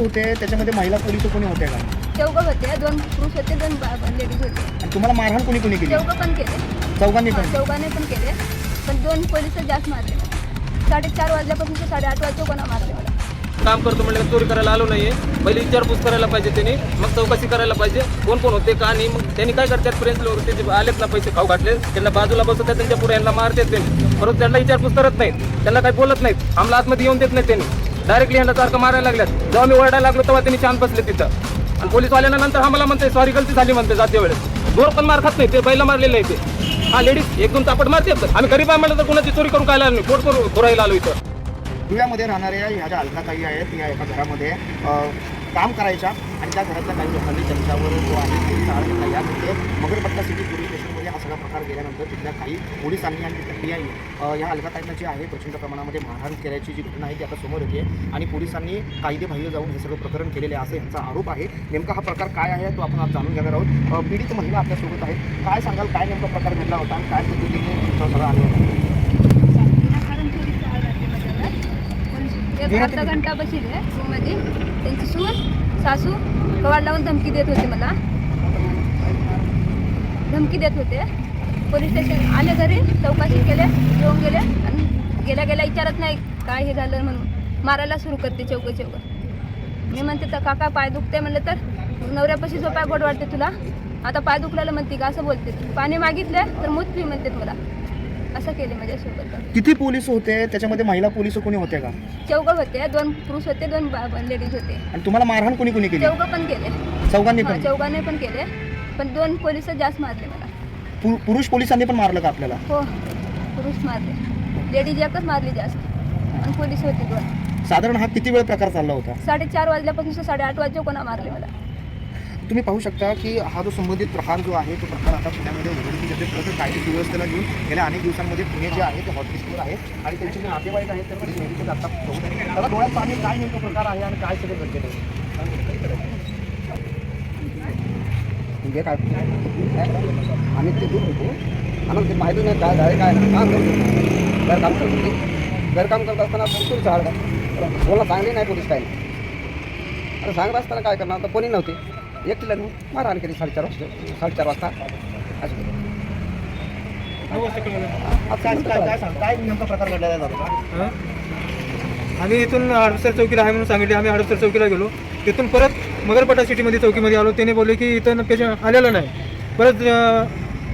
होते त्याच्यामध्ये महिला पोलीस कोणी होते का? चौघं होते दोन पुरुष होते दोन लेडीज होते. आणि तुम्हाला मारहाण कोणी कोणी केली? चौघं पण केले. चौघांनी हा, पण चौघाने पण केले. पण दोन पोलीस जास्त मारले. साडेचार वाजल्यापासून ते साडेआठ वाजता कोणा मारले? मला काम करतो म्हणजे चोरी करायला आलो नाहीये. पहिली विचारपूस करायला पाहिजे त्यांनी. मग चौकशी करायला पाहिजे. कोण कोण होते का नाही मग त्यांनी काय करतात? फ्रेंड्स लोक ते आलेत ना पैसे खाऊ घातले. त्यांना बाजूला बसवतात त्यांच्या पुढे यांना मारतात त्यांनी. परत त्यांना विचारपूस करत नाहीत. त्यांना काही बोलत नाहीत. आम्हाला आतमध्ये येऊन देत नाहीत त्यांनी. डायरेक्टली यांना सारखं मारायला लागल्यात. जेव्हा मी ओरडायला लागलो तेव्हा त्यांनी शांत बसले तिथं. आणि पोलीसवाल्यांना नंतर आम्हाला म्हणते सॉरी गलती झाली म्हणते जाते वेळेस. दोर पण मार खात नाही ते बैला मारलेलं आहे ते. हा लेडीज एक दोन तापट मारते. आम्ही गरीब आहे म्हणलं तर कोणाची चोरी करून काय आलो नाही. पोट करून भरायला आलो इथं. धुळ्यामध्ये राहणाऱ्या ह्या ज्या अलकाताई आहेत या एका घरामध्ये काम करायच्या. आणि त्या घरातल्या काही लोकांनी त्यांच्यावर जो आहे घेतला यामध्ये मगरपट्टा सिटी पोलीस सगळा प्रकार गेल्यानंतर तिथल्या काही पोलिसांनी आणि तिथल्या पी आय या अलकाताईंना जी आहे प्रचंड प्रमाणामध्ये मारहाण केल्याची जी घटना आहे ती आता समोर येते आणि पोलिसांनी कायदेबाह्य जाऊन हे सगळं प्रकरण केलेले आहे असं यांचा आरोप आहे. नेमका हा प्रकार काय आहे तो आपण आज जाणून घेणार आहोत. पीडित महिला आपल्यासोबत आहेत. काय सांगाल काय नेमका प्रकार घडला होता आणि काय पद्धतीने तुमचं सगळं आलं होतं एक अर्धा घंटा बसले रूममध्ये त्यांची सून सासू कवाड लावून धमकी देत होते मला. धमकी देत होते. पोलीस स्टेशन आले घरी चौकशी केले येऊन गेले. आणि गेल्या गेल्या विचारत नाही काय हे झालं म्हणून. मारायला सुरू करते चौक चौक मी म्हणते तर काका पाय दुखते म्हणलं तर नवऱ्यापाशी झोपाय गोड वाटते तुला. आता पाय दुखलेलं म्हणते का? असं बोलते. पाणी मागितले तर मूत पी म्हणते मला. असं केले माझ्यासोबत. किती पोलीस होते? त्याच्यामध्ये महिला पोलीस कोणी होते का? चौघं होते. दोन पुरुष होते दोन लेडीज होते. आणि तुम्हाला मारहाण कोणी कोणी केली? चौघं पण केले. चौघांनी पण? चौघाने पण केले. पण दोन पोलीस जास्त मारले मला. पु- पुरुष पोलिसांनी पण मारलं का आपल्याला? हो पुरुष मारले. लेडीज एकच मारली जास्त. आणि पोलीस होते दोन. साधारण हा किती वेळ प्रकार चालला होता? साडेचार वाजल्यापासून ते साडेआठ वाजता कोणा मारले मला. तुम्ही पाहू शकता की हा जो संबंधित प्रकार जो आहे तो प्रकार आता पुण्यामध्ये उघडकीस येते खरं तर कायदे सुव्यवस्थेला घेऊन गेल्या अनेक दिवसांमध्ये पुणे जे आहे ते हॉटलिस्टवर आहे. आणि त्यांचे जे नातेवाईक आहेत त्यांना आता त्याला डोळ्यात पाणी काय नेमका प्रकार आहे आणि काय सगळं घडलेलं आहे? म्हणजे काय आम्ही ते दूर होतो. आम्हाला ते माहिती नाही काय झालं काय काम करत घरकाम करत होते. घरकाम करत असताना पोलीस आला बोलणं चांगली नाही पोलीस काय आता सांगत असताना काय करणार? आता कोणी नव्हते. एकटीला मग मारहाण केली साडेचार वाजता. साडेचार वाजता. असं. काय काय काय सांग काय नेमका प्रकार घडलेला दादा? आम्ही इथून हडपसर चौकीला आहे म्हणून सांगितले. आम्ही हडपसर चौकीला गेलो. तिथून परत मगरपट्टा सिटीमध्ये चौकीमध्ये आलो. त्याने बोलले की इथं पेशंट आलेलं नाही. परत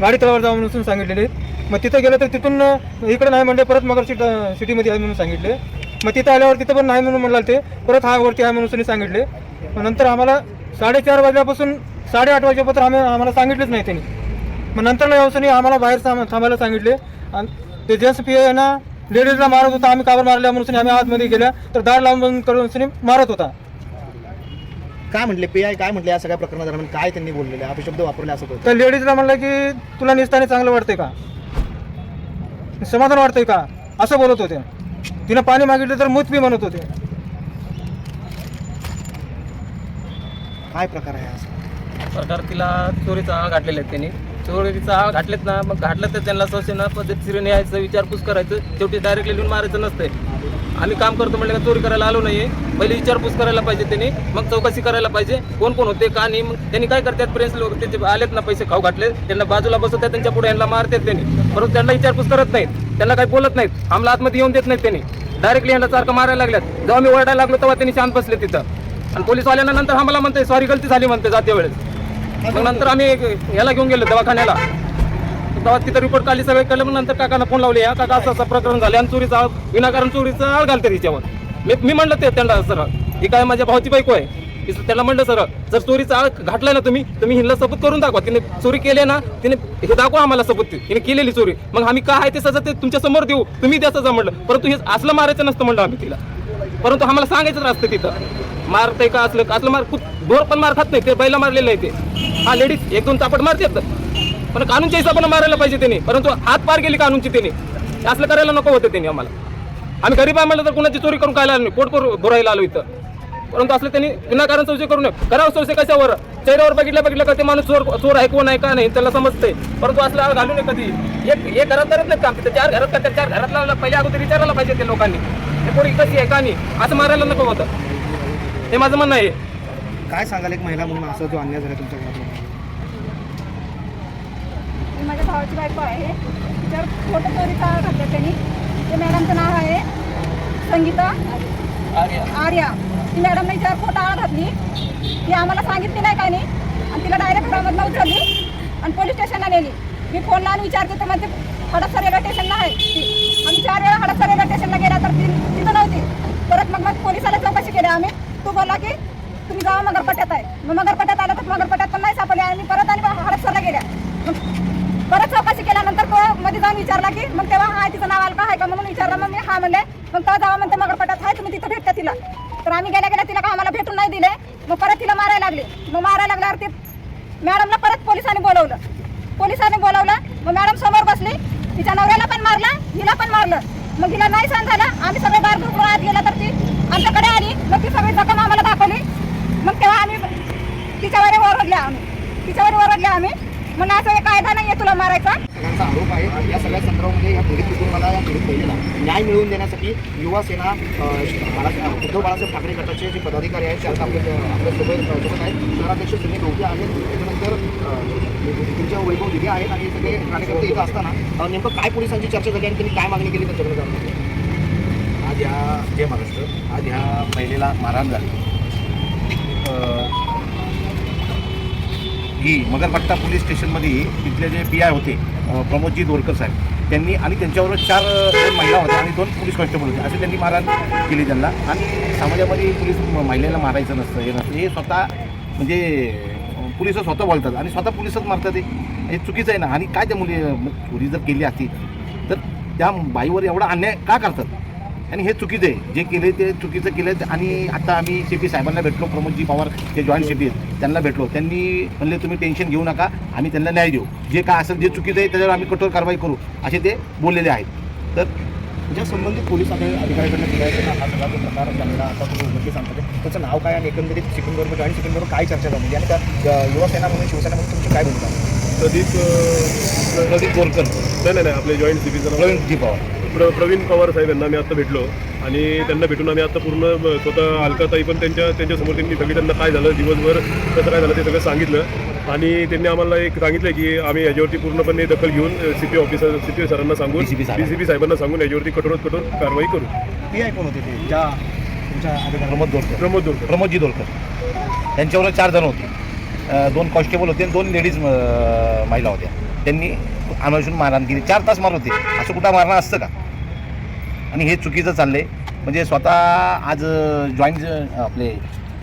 गाडी तळावर जाऊन म्हणून सांगितलेले. मग तिथं गेलं तर तिथून इकडे इकडं नाही म्हणले परत मगर सिट सिटीमध्ये आहे म्हणून सांगितले. मग तिथं आल्यावर तिथं पण नाही म्हणून म्हणाल ते. परत हा वरती आहे म्हणून त्यांनी सांगितले. मग नंतर आम्हाला साडेचार वाजल्यापासून साडेआठ वाजेपर्यंत आम्ही आम्हाला सांगितलेच नाही त्यांनी. मग नंतर नाही आम्हाला बाहेर थांब थांबायला सांगितले. आणि ते जेस पी आहे ना लेडीजला मारत होता आम्ही काबर मारल्या म्हणून आम्ही आतमध्ये गेल्या तर दार लावून बंद करून त्यांनी मारत होता. काय म्हटले? पी आय काय म्हटले या सगळ्या प्रकरणादरम्यान काय त्यांनी बोललेले? अपशब्द वापरले असं होतं तर लेडीजला म्हणलं की तुला निसताने चांगलं वाटतंय का? समाधान वाटतंय का? असं बोलत होते. तिनं पाणी मागितलं तर मूत पी म्हणत होते. काय प्रकार आहे असं सरकार तिला चोरीचा आळ घातलेला आहे त्यांनी. चोरीचा हा घातलेत ना मग घातलं तर त्यांना सौशेना पद्धतशीर यायचं विचारपूस करायचं शेवटी डायरेक्टली लिहून मारायचं नसतंय. आम्ही काम करतो म्हणलं का चोरी करायला आलो नाहीये. पहिले विचारपूस करायला पाहिजे त्यांनी मग चौकशी करायला पाहिजे. कोण कोण होते का नाही मग त्यांनी काय करतात प्रेस लोक त्याचे आलेत ना पैसे खाऊ घातले त्यांना बाजूला बसवतात त्यांच्या पुढे यांना मारतात त्यांनी. परंतु त्यांना विचारपूस करत नाहीत. त्यांना काही बोलत नाहीत. आम्हाला आतमध्ये येऊन देत नाहीत त्यांनी. डायरेक्टली यांना सारखं मारायला लागल्यात. जेव्हा मी ओरडायला लागलो तेव्हा त्यांनी शांत बसले तिथं. आणि पोलीसवाल्यांना नंतर आम्हाला म्हणते सॉरी गलती झाली म्हणते जाते वेळेस मग नंतर आम्ही याला घेऊन गेलो दवाखान्याला. तेव्हा तिथं रिपोर्ट काढली सगळे केलं मग नंतर काकांना फोन लावले या काका असं असं प्रकरण झाले आणि चोरीचा आळ विनाकारण चोरीचा आळ घालते तिच्यावर. मी मी म्हणलं ते त्यांना सर ही काय माझ्या भावाची बायको आहे? त्याला म्हणलं सर जर चोरीचा आळ घातलाय ना तुम्ही तुम्ही हिला सबूत करून दाखवा. तिने चोरी केली ना तिने हे दाखवा आम्हाला सबूत. तिने केलेली चोरी. मग आम्ही काय आहे ते सजा ते तुमच्यासमोर देऊ. तुम्ही द्या सजा म्हणलं. परंतु हे असलं मारायचं नसतं म्हणलं आम्ही तिला. परंतु आम्हाला सांगायचं असतं तिथं. मारतंय का असलं असलं मार खूप ढोर पण मार खात नाही ते बैला मारलेलं आहे ते. हा लेडीज एक दोन चापट मारतात. पण कानूनच्या हिशोबानं मारायला पाहिजे त्यांनी परंतु हात पार गेली कानूनची त्यांनी. असलं करायला नको होतं त्यांनी आम्हाला. आम्ही गरीब आहे म्हणलं तर कुणाची चोरी करून काय नाही पोट करून भरायला आलो इथं. परंतु असलं त्यांनी विनाकारण चौकशी करू नये. करावं चौकशी कशावर? चेहऱ्यावर बघितलं बघितलं का ते माणूस चोर चोर आहे कोण आहे का नाही त्याला समजतंय. परंतु असलं घालू नये कधी. एक एक घरात करत नाही काम तिथं चार घरात करतात चार घरातला पहिल्या अगोदर विचारायला पाहिजे ते लोकांनी. ते कोणी कशी आहे का नाही? असं मारायला नको होतं. हे माझं म्हणणं आहे. काय सांगाल एक महिला म्हणून असा जो अन्याय झाला तुमच्या घरात? मी माझ्या भावाची बायको आहे. तिच्यावर फोटो चोरीचा घातला त्यांनी? ते मॅडमचं नाव आहे संगीता आर्या. ती मॅडमने फोटो आळ घातली? ती आम्हाला सांगितली नाही काय नाही आणि तिला डायरेक्ट घरामधनं उचलली आणि पोलीस स्टेशनला नेली. मी फोन लावून विचारते तर म्हणजे हडपसर रेल्वे स्टेशनला आहे. ती आम्ही चार वेळा हडपसर रेल्वे स्टेशनला गेला तर ती तिथं नव्हती. परत मग मग पोलिसाला चौकशी केली आम्ही. तू बोला की तुम्ही जावा मगरपट्ट्यात आहे. मग मगरपट्ट्यात आलं तर मगरपट्ट्यात पण नाही सापडले. आणि परत आणि हडपसरला गेल्या. मग परत चौकशी केल्यानंतर तो मध्ये जाऊन विचारला की मग तेव्हा हा तिचं नाव आलं का? आहे का? म्हणून विचारलं मग मी हा म्हणले मग तेव्हा जावा म्हणते मगरपट्ट्यात आहे तुम्ही तिथं भेटता तिला. तर आम्ही गेल्या गेल्या तिला का आम्हाला भेटून नाही दिले? मग परत तिला मारायला लागले. मग मारायला लागल्यावर ते मॅडमला परत पोलिसांनी बोलवलं. पोलिसांनी बोलवलं. मग मॅडम समोर बसली. तिच्या नवऱ्याला पण मारलं हिला पण मारलं. मग तिला नाही सहन झालं. आम्ही सगळे बाहेर दुरून आत गेला तर ती आमच्याकडे आली मग ती सगळी जखम आम्हाला दाखवली. मग तेव्हा आम्ही तिच्यावर ओरडल्या आम्ही. तिच्यावर ओरडल्या आम्ही. मग असं हे कायदा नाही आहे तुला मारायचा. सगळ्यांचा आरोप आहे या सगळ्या संदर्भामध्ये या पीडित कुटुंबाला या पीडित महिलेला न्याय मिळवून देण्यासाठी युवा सेना उद्धव बाळासाहेब ठाकरे गटाचे जे पदाधिकारी आहेत चार आपले आपल्यासोबत सोबत आहेत. शहराध्यक्ष सुनील डोके आहेत. त्याच्यानंतर तुमच्या वैभव दिघे आहेत आणि सगळे कार्यकर्ते इथं असताना नेमकं काय पोलिसांची चर्चा झाली आणि त्यांनी काय मागणी केली त्याच्याकडे जाणून आज ह्या जय महाराष्ट्र आज ह्या महिलेला मारहाण झाली ही मगरपट्टा पोलीस स्टेशनमध्ये तिथले जे पी आय होते प्रमोदजी दोरकर साहेब त्यांनी आणि त्यांच्यावर चार दोन महिला होत्या आणि दोन पोलीस कॉन्स्टेबल होते. असे त्यांनी मारहाण केली त्यांना. आणि समाजामध्ये पोलीस महिलेला मारायचं नसतं हे नसतं. हे स्वतः म्हणजे अ, पोलीस स्वतः बोलतात आणि स्वतः पोलिसच मारतात हे चुकीचं आहे ना. आणि काय त्या मुली चोरी जर केली असती तर त्या बाईवर एवढा अन्याय का करतात? आणि हे चुकीचं आहे. जे केले ते चुकीचं केलं आणि आता आम्ही सी पी साहेबांना भेटलो प्रमोदजी पवार जे जॉईंट सी पी आहेत त्यांना भेटलो. त्यांनी म्हणले तुम्ही टेन्शन घेऊ नका आम्ही त्यांना न्याय देऊ. जे काय असेल जे चुकीचं आहे त्याच्यावर आम्ही कठोर कारवाई करू. असे ते बोललेले आहेत. तर ज्या संबंधित पोलीस अधि- अधिकाऱ्यांकडनं केला आहे हा सगळा जो प्रकार झालेला आता तुम्ही उघडकीस सांगतात त्याचं नाव काय आणि एकंदरीत सिकंदरबरोबर आणि सिकंदरबरोबर काय चर्चा झाली? आणि त्या युवासेना म्हणून शिवसेना म्हणून तुमची काय भूमिका? प्रदीप प्रदीप बोरकर. नाही नाही आपले जॉईंट सी नाव प्रवीणजी पवार. प्र प्रवीण पवार साहेब यांना मी आता भेटलो. आणि त्यांना भेटून आम्ही आता पूर्ण स्वतः अलकाताई पण त्यांच्या त्यांच्यासमोर त्यांनी सगळी त्यांना काय झालं दिवसभर कसं काय झालं ते सगळं सांगितलं. आणि त्यांनी आम्हाला एक सांगितलं की आम्ही याच्यावरती पूर्णपणे दखल घेऊन C P officer C P सरांना सांगून. डी सी पी साहेबांना. सांगून याच्यावरती कठोरात कठोर कारवाई करू. पी आय कोण होते ते? ज्या तुमच्या प्रमोद दोरकर. प्रमोद दोरकर. प्रमोदजी दोरकर. त्यांच्यावर चार जण होते. दोन कॉन्स्टेबल होते आणि दोन लेडीज महिला होत्या. त्यांनी अनावशून मारहाण केली. चार तास मारत होते. असं कुठं मारणं असतं का? आणि हे चुकीचं चाललंय. म्हणजे स्वतः आज जॉईंट आपले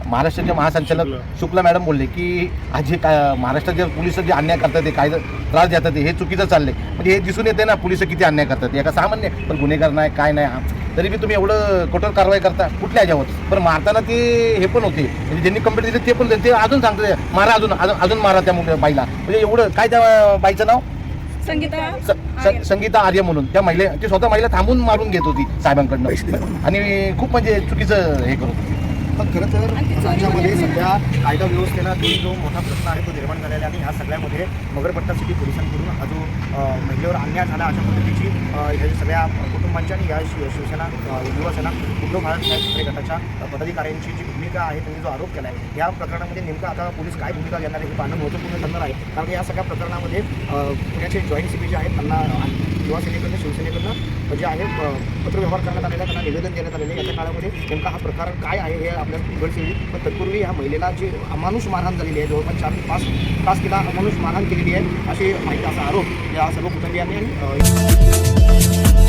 महाराष्ट्राचे महासंचालक शुक्ला. मॅडम बोलले की आज हे काय महाराष्ट्राचे पोलीस जे अन्याय करतात ते काय त्रास देतात ते हे चुकीचं चाललंय. म्हणजे हे दिसून येते ना पोलीस किती अन्याय करतात एका सामान्य पण गुन्हेगार नाही काय नाही. तरी बी तुम्ही एवढं कठोर कारवाई करता कुठल्या ह्याच्यावर? पण मारताना ते हे पण होते. म्हणजे ज्यांनी कंप्लेंट दिली ते पण ते अजून सांगते मारा अजून अजून अजून मारा त्या मुली बाईला. म्हणजे एवढं काय त्या बाईचं नाव? संगीता? संगीता आर्य म्हणून. त्या महिले ती स्वतः महिला थांबून मारून घेत होती साहेबांकडनं. आणि खूप म्हणजे चुकीचं हे करत होती. पण खरं तर राज्यामध्ये सध्या कायदा व्यवस्थेला जो जो मोठा प्रश्न आहे तो निर्माण झालेला आहे आणि ह्या सगळ्यामध्ये मगरपट्टा सिटी पोलिसांकडून हा जो महिलेवर अन्याय झाला अशा पद्धतीची ह्या ज्या सगळ्या कुटुंबांच्या आणि या शिवसेना युवासेना उद्धव बाळासाहेब गटाच्या पदाधिकाऱ्यांची जी भूमिका आहे त्यांनी जो आरोप केला आहे या प्रकरणामध्ये नेमकं आता पोलीस काय भूमिका घेणार आहे हे पाहणं महत्त्वपूर्ण ठरणार आहे. कारण या सगळ्या प्रकरणामध्ये पुण्याचे जॉईंट सिपी जे आहेत त्यांना युवासेनेकडनं शिवसेनेकडनं जे आहे पत्रव्यवहार करण्यात आलेला त्यांना निवेदन देण्यात आलेलं याच्या काळामध्ये नेमका हा प्रकार काय आहे हे आपल्याला उघडच येईल पण तत्पूर्वी ह्या महिलेला जी अमानुष मारहाण झालेली आहे जवळपास चार ते पाच तास तिला अमानुष मारहाण केलेली आहे अशी माहिती असा आरोप या सर्व कुटुंबियांनी आणि